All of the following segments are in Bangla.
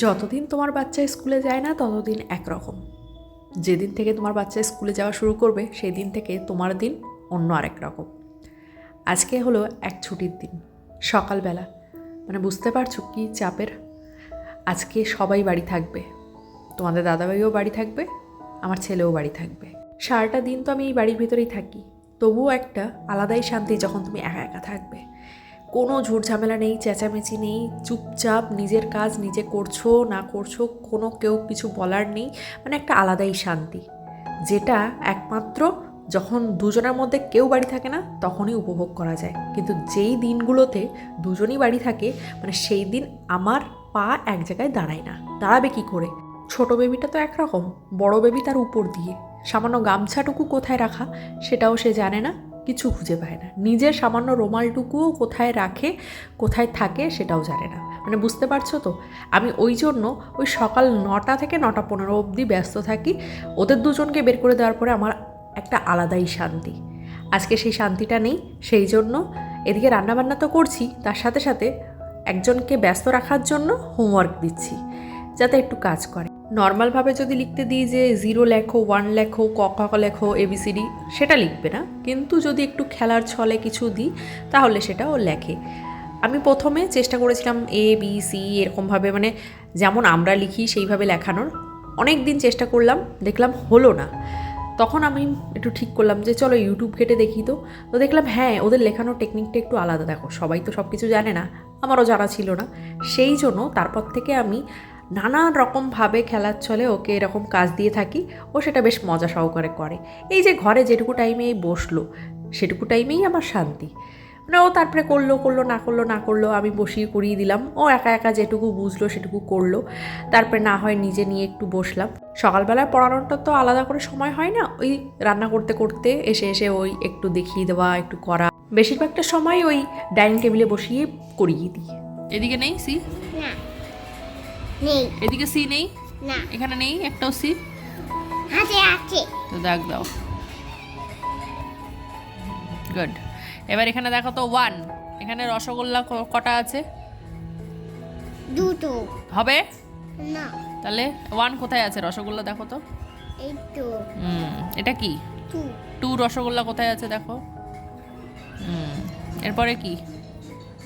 যতদিন তোমার বাচ্চা স্কুলে যায় না, ততদিন একরকম। যেদিন থেকে তোমার বাচ্চা স্কুলে যাওয়া শুরু করবে সেই দিন থেকে তোমার দিন অন্য আরেক রকম। আজকে হলো এক ছুটির দিন, সকালবেলা। মানে বুঝতে পারছ কি চাপের? আজকে সবাই বাড়ি থাকবে। তোমাদের দাদাভাইও বাড়ি থাকবে, আমার ছেলেও বাড়ি থাকবে। সারাটা দিন তো আমি এই বাড়ির ভিতরেই থাকি। তবুও একটা আলাদাই শান্তি যখন তুমি একা একা থাকবে। কোনো ঝামেলা নেই, চেঁচামেচি নেই, চুপচাপ নিজের কাজ নিজে করছ, না করছ, কোনো কেউ কিছু বলার নেই মানে একটা আলাদাই শান্তি। যেটা একমাত্র যখন দুজনের মধ্যে কেউ বাড়ি থাকে না, তখনই উপভোগ করা যায়। কিন্তু যেই দিনগুলোতে দুজনই বাড়ি থাকে মানে সেই দিন আমার পা এক জায়গায় দাঁড়ায় না। দাঁড়াবে কি করে? ছোট বেবিটা তো একরকম, বড় বেবি তার উপর দিয়ে। সামান্য গামছাটুকু কোথায় রাখা, সেটাও সে জানে না। কিছু খুঁজে পায় না। নিজের সামান্য রোমালটুকুও কোথায় রাখে, কোথায় থাকে সেটাও জানে না। মানে বুঝতে পারছ তো? আমি ওই জন্য ওই সকাল নটা থেকে নটা পনেরো অবধি ব্যস্ত থাকি। ওদের দুজনকে বের করে দেওয়ার পরে আমার একটা আলাদাই শান্তি। আজকে সেই শান্তিটা নেই, সেই জন্য এদিকে রান্নাবান্না তো করছি, তার সাথে সাথে একজনকে ব্যস্ত রাখার জন্য হোমওয়ার্ক দিচ্ছি, যাতে একটু কাজ করে। নর্মালভাবে যদি লিখতে দিই যে জিরো লেখো, ওয়ান লেখো, ক ক লেখো এবিসিডি সেটা লিখবে না। কিন্তু যদি একটু খেলার ছলে কিছু দিই, তাহলে সেটা ও লেখে। আমি প্রথমে চেষ্টা করেছিলাম এ, বি, সি এরকমভাবে মানে যেমন আমরা লিখি সেইভাবে লেখানোর। অনেক দিন চেষ্টা করলাম, দেখলাম হলো না। তখন আমি একটু ঠিক করলাম যে চলো ইউটিউব ঘেটে দেখি তো। তো দেখলাম হ্যাঁ ওদের লেখানোর টেকনিকটা একটু আলাদা। দেখো, সবাই তো সব কিছু জানে না, আমারও জানা ছিল না। সেই জন্য তারপর থেকে আমি নানান রকমভাবে খেলার ছলে ওকে এরকম কাজ দিয়ে থাকি। ও সেটা বেশ মজা সহকারে করে। এই যে ঘরে যেটুকু টাইমে এই বসল সেটুকু টাইমেই আমার শান্তি। মানে ও তারপরে করল করল না করল না করল আমি বসিয়ে করিয়ে দিলাম। ও একা একা যেটুকু বুঝলো সেটুকু করল। তারপরে না হয় নিজে নিয়ে একটু বসলাম। সকালবেলায় পড়ানোটা তো আলাদা করে সময় হয় না। ওই রান্না করতে করতে এসে এসে ওই একটু দেখিয়ে দেওয়া একটু করা। বেশিরভাগটা সময় ওই ডাইনিং টেবিলে বসিয়ে করিয়ে দিই। এদিকে নেই সি? না নেই। এদিকে সি নেই? না। এখানে নেই? একটাও সি? আছে আছে। তো দাগ দাও। গুড এবার এখানে দেখো তো ওয়ান এখানে রসগোল্লা কটা আছে? দুটো। হবে? না। তাহলে ওয়ান কোথায় আছে রসগোল্লা দেখো তো? এই তো। হুম এটা কি? টু টু রসগোল্লা কোথায় আছে দেখো? হুম এরপরে কি?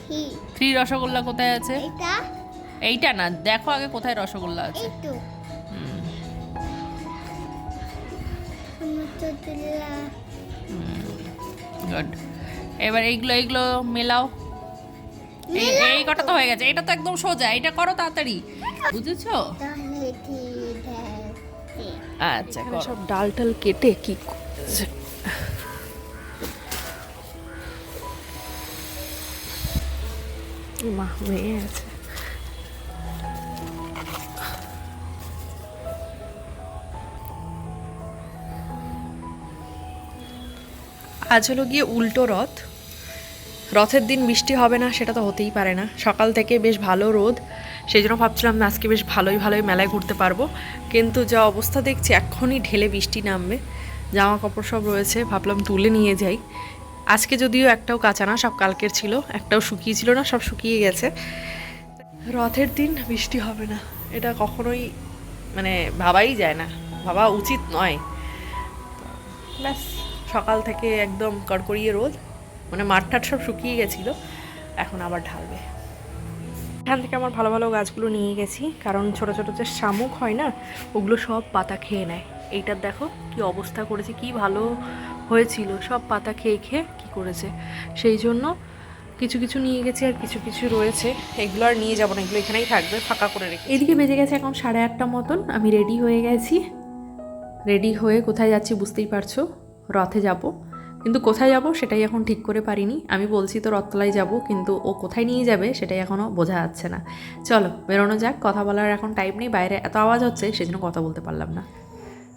থ্রি থ্রি রসগোল্লা কোথায় আছে? এটা এইটা না দেখো আগে কোথায় রসগোল্লা আছে। গুড এবার এইগুলো এইগুলো মেলাও। এই এই কটা তো হয়ে গেছে এটা তো একদম সোজা এটা করো তাড়াতাড়ি। বুঝেছ? আচ্ছা সব ডাল টাল কেটে কি করছে? মা মেয়ে আছে। আজ হলো গিয়ে উল্টো রথ। রথের দিন বৃষ্টি হবে না, সেটা তো হতেই পারে না। সকাল থেকে বেশ ভালো রোদ সেই জন্য ভাবছিলাম আজকে বেশ ভালোই ভালোই মেলায় ঘুরতে পারব। কিন্তু যা অবস্থা দেখছি, এক্ষুনি ঢেলে বৃষ্টি নামবে। জামা কাপড় সব রয়েছে, ভাবলাম তুলে নিয়ে যাই। আজকে যদিও একটাও কাঁচা না, সব কালকের ছিল। একটাও শুকিয়ে ছিল না, সব শুকিয়ে গেছে। রথের দিন বৃষ্টি হবে না, এটা কখনোই মানে ভাবাই যায় না। ভাবা উচিত নয়। ব্যাস। সকাল থেকে একদম কড়কড়িয়ে রোদ মানে মাঠ টাট সব শুকিয়ে গেছিল, এখন আবার ঢালবে। এখান থেকে আমার ভালো ভালো গাছগুলো নিয়ে গেছি, কারণ ছোট ছোট যে শামুক হয় না, ওগুলো সব পাতা খেয়ে নেয়। এইটার দেখো কি অবস্থা করেছে, কি ভালো হয়েছিল, সব পাতা খেয়ে খেয়ে কী করেছে। সেই জন্য কিছু কিছু নিয়ে গেছি আর কিছু কিছু রয়েছে, এগুলো আর নিয়ে যাব না, এগুলো এখানেই থাকবে, ফাঁকা করে রেখে এদিকে বেজে গেছে এখন সাড়ে আটটা মতন, আমি রেডি হয়ে গেছি। রেডি হয়ে কোথায় যাচ্ছি বুঝতেই পারছ? রথে যাব। কিন্তু কোথায় যাব সেটাই এখন ঠিক করে পারিনি। আমি বলছি তো রথতলায় যাব, কিন্তু ও কোথায় নিয়ে যাবে সেটাই এখনও বোঝা যাচ্ছে না। চলো, বেরোনো যাক, কথা বলার এখন টাইম নেই, বাইরে এত আওয়াজ হচ্ছে, সেজন্য কথা বলতে পারলাম না।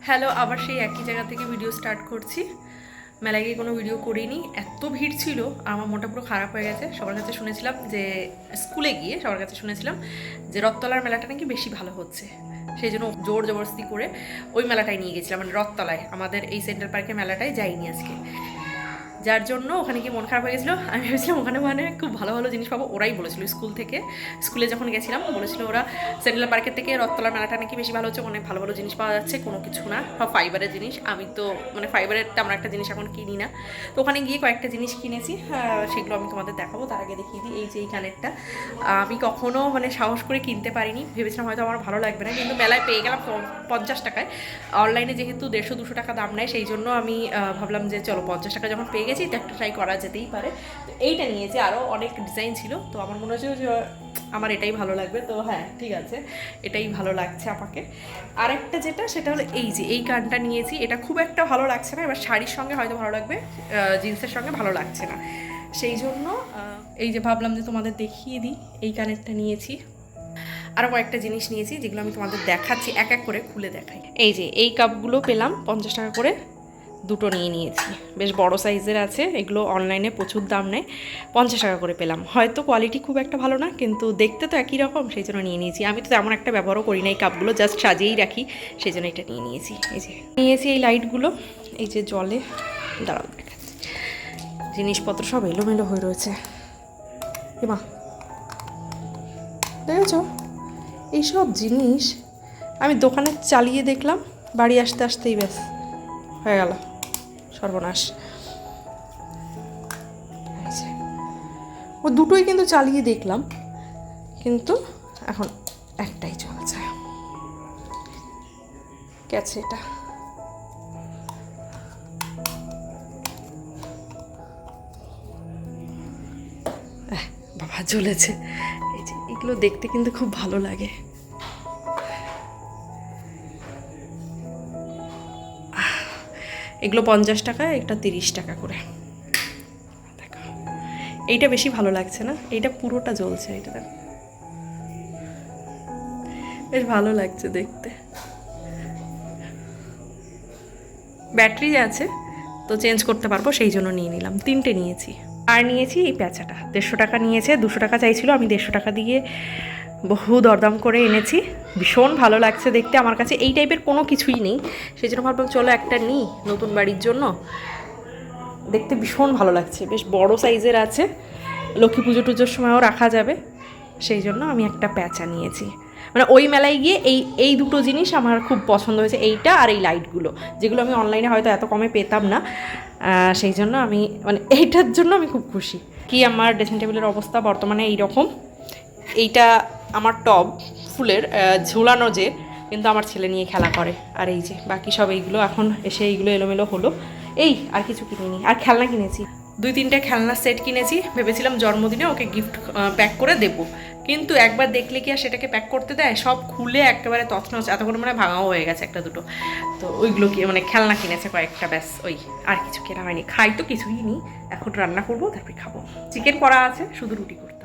হ্যালো আবার সেই একই জায়গা থেকে ভিডিও স্টার্ট করছি। মেলায় গিয়ে কোনো ভিডিও করিনি, এত ভিড় ছিল, আমার মনটা পুরো খারাপ হয়ে গেছে। সবার কাছে শুনেছিলাম যে, স্কুলে গিয়ে সবার কাছে শুনেছিলাম যে, রথতলার মেলাটা নাকি বেশি ভালো হচ্ছে। সেই জন্য জোর জবরদস্তি করে ওই মেলাটায় নিয়ে গেছিলাম মানে রথতলায়। আমাদের এই সেন্ট্রাল পার্কের মেলাটায় যাইনি আজকে। যার জন্য ওখানে গিয়ে মন খারাপ হয়ে গেছিল। আমি ভেবেছিলাম ওখানে মানে খুব ভালো ভালো জিনিস পাবো ওরাই বলেছিল স্কুল থেকে। স্কুলে যখন গেছিলাম বলেছিল ওরা সেন্ট্রাল পার্কের থেকে রথতলা মেলাটা নাকি বেশি ভালো হচ্ছে অনেক ভালো ভালো জিনিস পাওয়া যাচ্ছে কোনো কিছু না সব ফাইবারের জিনিস। আমি তো মানে ফাইবারের তেমন একটা জিনিস এখন কিনি না। তো ওখানে গিয়ে কয়েকটা জিনিস কিনেছি আহ, সেগুলো আমি তোমাদের দেখাবো তার আগে দেখিয়ে দিই এই যে এই কানেরটা আমি কখনো মানে সাহস করে কিনতে পারিনি ভেবেছিলাম হয়তো আমার ভালো লাগবে না কিন্তু মেলায় পেয়ে গেলাম পঞ্চাশ টাকায়। অনলাইনে যেহেতু দেড়শো দুশো টাকা দাম নেয় সেই জন্য আমি ভাবলাম যে চলো পঞ্চাশ টাকা যখন পেয়ে গেছি তো একটা ট্রাই করা যেতেই পারে। তো এইটা নিয়েছি আরও অনেক ডিজাইন ছিল, তো আমার মনে হচ্ছে যে, আমার এটাই ভালো লাগবে। তো হ্যাঁ ঠিক আছে, এটাই ভালো লাগছে আমাকে। আরেকটা যেটা, সেটা হলো এই যে, এই কানটা নিয়েছি, এটা খুব একটা ভালো লাগছে না। এবার শাড়ির সঙ্গে হয়তো ভালো লাগবে জিন্সের সঙ্গে ভালো লাগছে না। সেই জন্য এই যে ভাবলাম যে তোমাদের দেখিয়ে দিই, এই কানেরটা নিয়েছি। আরও কয়েকটা জিনিস নিয়েছি, যেগুলো আমি তোমাদের দেখাচ্ছি, এক এক করে খুলে দেখাই। এই যে, এই কাপগুলো পেলাম পঞ্চাশ টাকা করে। দুটো নিয়ে নিয়েছি। বেশ বড় সাইজের আছে, এগুলো অনলাইনে প্রচুর দাম নেয়। পঞ্চাশ টাকা করে পেলাম। হয়তো কোয়ালিটি খুব একটা ভালো না, কিন্তু দেখতে তো একই রকম, সেই জন্য নিয়ে নিয়েছি। আমি তো তেমন একটা ব্যবহারও করি না, এই কাপগুলো জাস্ট সাজিয়েই রাখি, সেই জন্য এটা নিয়ে নিয়েছি। এই যে, নিয়েছি এই লাইটগুলো এই যে জলে, দাঁড়াও জিনিসপত্র সব এলোমেলো হয়ে রয়েছে। এমা দেখেছ? এইসব জিনিস আমি দোকানে চালিয়ে দেখলাম, বাড়ি আসতে আসতেই ব্যাস, হয়ে গেল। সর্বনাশ। ও দুটোই কিন্তু চালিয়ে দেখলাম, কিন্তু এখন একটাই চলছে। গেছে এটা। বাবা জ্বলেছে। এই যে এগুলো দেখতে কিন্তু খুব ভালো লাগে। এগুলো পঞ্চাশ টাকা এটা তিরিশ টাকা করে। দেখো, এইটা বেশি ভালো লাগছে না? এইটা পুরোটা জ্বলছে, এইটা দেখো। বেশ ভালো লাগছে দেখতে। ব্যাটারি আছে, তো চেঞ্জ করতে পারব, সেই জন্য নিয়ে নিলাম। তিনটে নিয়েছি। আর নিয়েছি এই প্যাঁচাটা। দেড়শো টাকা নিয়েছে, দুশো টাকা চাইছিল, আমি দেড়শো টাকা দিয়ে বহু দরদাম করে এনেছি। ভীষণ ভালো লাগছে দেখতে। আমার কাছে এই টাইপের কোনো কিছুই নেই। সেই জন্য ভাবলাম, চলো একটা নিই নতুন বাড়ির জন্য। দেখতে ভীষণ ভালো লাগছে। বেশ বড় সাইজের আছে। লক্ষ্মী পুজো টুজোর সময়ও রাখা যাবে। সেই জন্য আমি একটা প্যাঁচা নিয়েছি। মানে ওই মেলায় গিয়ে এই এই দুটো জিনিস আমার খুব পছন্দ হয়েছে। এইটা আর এই লাইটগুলো, যেগুলো আমি অনলাইনে হয়তো এত কমে পেতাম না। সেই জন্য আমি মানে এইটার জন্য আমি খুব খুশি। কি আমার ড্রেসিং টেবিলের অবস্থা বর্তমানে এই রকম এইটা আমার টব ফুলের ঝুলানো যে, কিন্তু আমার ছেলে নিয়ে খেলা করে। আর এই যে, বাকি সব এইগুলো এখন এসে এইগুলো এলোমেলো হলো। এই, আর কিছু কিনিনি। আর খেলনা কিনেছি। দুই তিনটে খেলনা সেট কিনেছি। ভেবেছিলাম জন্মদিনে ওকে গিফট প্যাক করে দেবো। কিন্তু একবার দেখলে কি আর সেটাকে প্যাক করতে দেয়? সব খুলে একেবারে তছনছ। এতক্ষণ মানে ভাঙাও হয়ে গেছে একটা দুটো। তো ওইগুলো কি মানে খেলনা কিনেছে কয়েকটা, ব্যাস, ওই, আর কিছু কেনা হয়নি। খাই তো কিছুই নি। এখন রান্না করব, তারপরে খাব। চিকেন করা আছে, শুধু রুটি করতে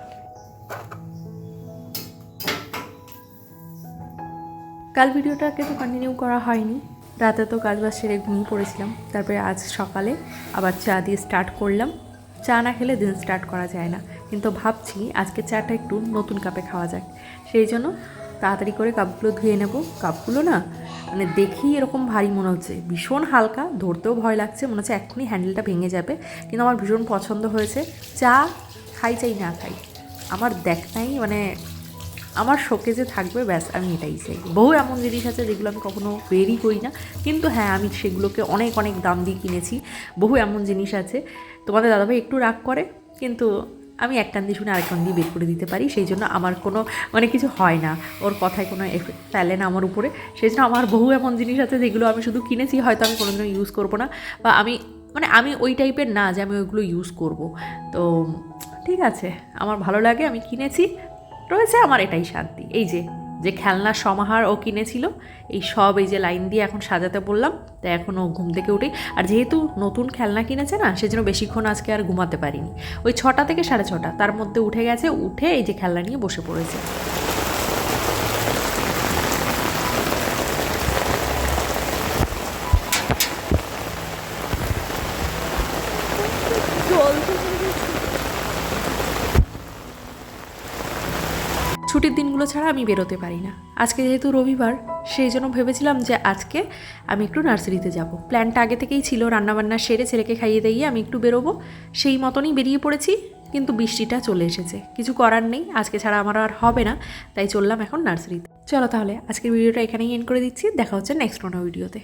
কাল ভিডিওটাকে তো কন্টিনিউ করা হয়নি। রাতে তো কাজ বাজ সেরে ঘুমিয়ে পড়েছিলাম। তারপরে আজ সকালে আবার চা দিয়ে স্টার্ট করলাম। চা না খেলে দিন স্টার্ট করা যায় না। কিন্তু ভাবছি আজকে চাটা একটু নতুন কাপে খাওয়া যাক। সেই জন্য তাড়াতাড়ি করে কাপগুলো ধুয়ে নেব। কাপগুলো না মানে দেখি এরকম ভারী মনে হচ্ছে। ভীষণ হালকা, ধরতেও ভয় লাগছে। মনে হচ্ছে এক্ষুনি হ্যান্ডেলটা ভেঙে যাবে। কিন্তু আমার ভীষণ পছন্দ হয়েছে। চা খাই চাই না খাই। আমার দেখনাই মানে আমার শোকেজে থাকবে, ব্যাস, আমি এটাই চাই। বহু এমন জিনিস আছে যেগুলো আমি কখনো বেরই করি না। কিন্তু হ্যাঁ আমি সেগুলোকে অনেক অনেক দাম দিয়ে কিনেছি। বহু এমন জিনিস আছে। তোমাদের দাদাভাই একটু রাগ করে, কিন্তু আমি এক কান দিয়ে শুনে আরেক কান দিয়ে বের করে দিতে পারি। সেই জন্য আমার কোনো মানে কিছু হয় না। ওর কথায় কোনো এফেক্ট ফেলে না আমার উপরে। সেই জন্য আমার বহু এমন জিনিস আছে যেগুলো আমি শুধু কিনেছি, হয়তো আমি কোনোদিনও ইউজ করব না। বা আমি মানে আমি ওই টাইপের না যে আমি ওইগুলো ইউজ করব। তো, ঠিক আছে। আমার ভালো লাগে, আমি কিনেছি। রয়েছে আমার এটাই শান্তি। এই যে যে খেলনার সমাহার ও কিনেছিল, এই সব এই যে লাইন দিয়ে এখন সাজাতে বললাম, তাই এখন ও ঘুম থেকে উঠেই আর যেহেতু নতুন খেলনা কিনেছে না, সেজন্য বেশিক্ষণ আজকে আর ঘুমাতে পারিনি। ওই ছটা থেকে সাড়ে ছটা, তার মধ্যে উঠে গেছে, উঠে এই যে খেলনা নিয়ে বসে পড়েছে। দিনগুলো ছাড়া আমি বেরোতে পারি না। আজকে যেহেতু রবিবার, সেই জন্য ভেবেছিলাম যে আজকে আমি একটু নার্সারিতে যাব। প্ল্যানটা আগে থেকেই ছিল রান্নাবান্না সেরে ছেলেকে খাইয়ে দিয়ে আমি একটু বেরোবো। সেই মতনই বেরিয়ে পড়েছি, কিন্তু বৃষ্টিটা চলে এসেছে। কিছু করার নেই, আজকে ছাড়া আমার আর হবে না, তাই চললাম এখন নার্সারিতে। চলো তাহলে, আজকের ভিডিওটা এখানেই এন্ড করে দিচ্ছি। দেখা হচ্ছে নেক্সট কোনো ভিডিওতে।